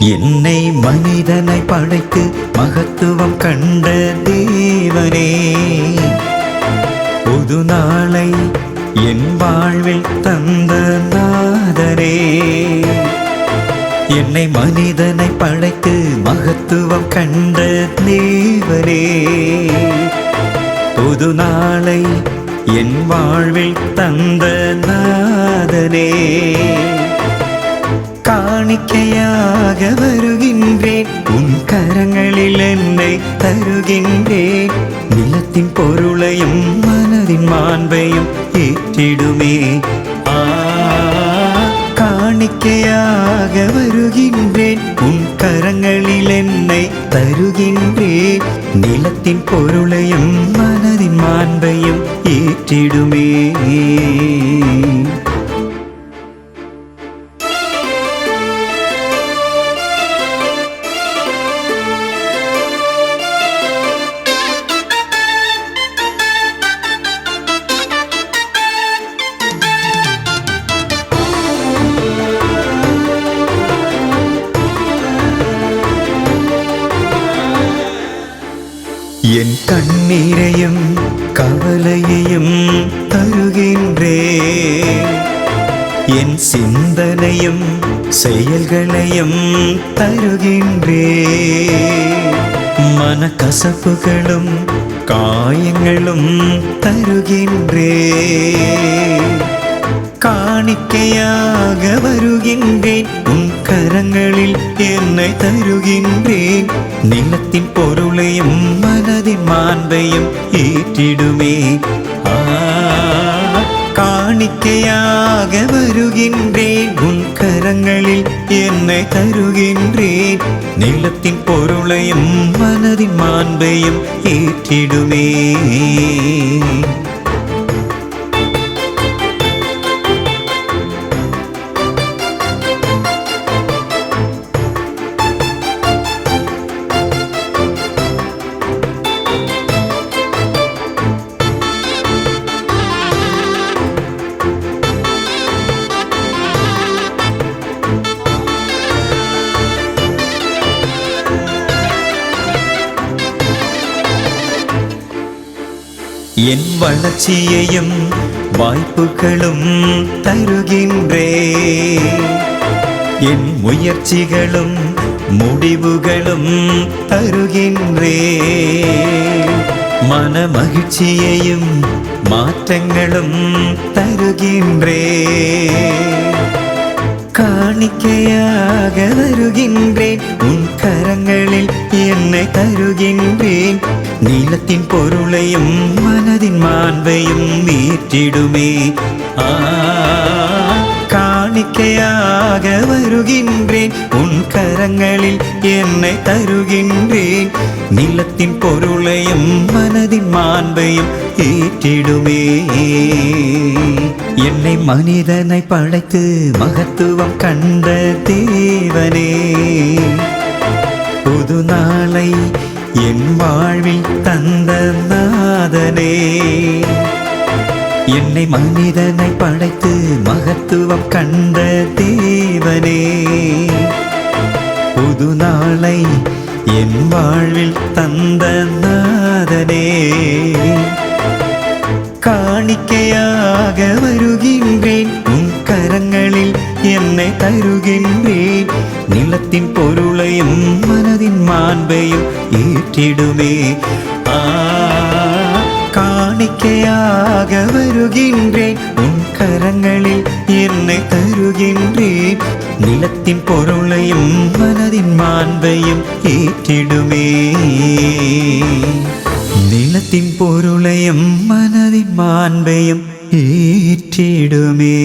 என்னை மனிதனை படைத்து மகத்துவம் கண்ட தேவனே. புது நாளை என் வாழ்வில் தந்த நாதரே என்னை மனிதனை படைத்து மகத்துவம் கண்ட தேவரே புது நாளை என் வாழ்வில் தந்த நாதரே காணிக்கையாக வருகின்றேன் உன் கரங்களில் என்னை தருகின்றேன் நிலத்தின் பொருளையும் மனதின் மாண்பையும் ஏற்றிடுமே ஆ காணிக்கையாக வருகின்றேன் உன் கரங்களில் என்னை தருகின்றேன் நிலத்தின் பொருளையும் மனதின் மாண்பையும் ஏற்றிடுமே என் கண்ணீரையும் கவலையையும் தருகின்றேன். என் சிந்தனையும் செயல்களையும் தருகின்றேன். மனக்கசப்புகளும் காயங்களும் தருகின்றேன். காணிக்கையாக வருகின்றேன். உன் கரங்களில் என்னை தருகின்றேன். நிலத்தின் பொருளையும் மனதின் மாண்பையும் ஏற்றிடுமே ஆ, காணிக்கையாக வருகின்றேன் உன் கரங்களில் என்னை தருகின்றேன் நிலத்தின் பொருளையும் மனதின் மாண்பையும் ஏற்றிடுமே என் வளர்ச்சியையும் வாய்ப்புகளும் தருகின்றே. என் முயற்சிகளும் முடிவுகளும் தருகின்றே. மன மகிழ்ச்சியையும் மாற்றங்களும் தருகின்றே. காணிக்கையாக வருகின்றேன். உன் கரங்களில் என்னை தருகின்றேன். நீளத்தின் பொருளையும் மனதின் மாண்பையும் மீற்றிடுமே. ஆ காணிக்கையாக வருகின்றேன். உன் கரங்களில் என்னை தருகின்றேன். நிலத்தின் பொருளையும் மனதின் மாண்பையும் ஏற்றிடுமே என்னை மனிதனை படைத்து மகத்துவம் கண்ட தேவனே. புது நாளை என் வாழ்வில் தந்த நாதனே. என்னை மனிதனை படைத்து மகத்துவம் கண்ட தேவனே. புது நாளை என் வாழ்வில் தந்த நாதனே. காணிக்கையாக வருகின்றேன் உன் கரங்களில் என்னை தருகின்றேன் நிலத்தின் பொருளையும் மனதின் மாண்பையும் ஏற்றிடுமே ஆ காணிக்கையாக வருகின்றேன் உன் கரங்களில் என்னை தருகின்றேன் நிலத்தின் பொருளையும் மனதின் மாண்பையும் ஏற்றிடுமே நிலத்தின் பொருளையும் ഏറ്റിടുമേ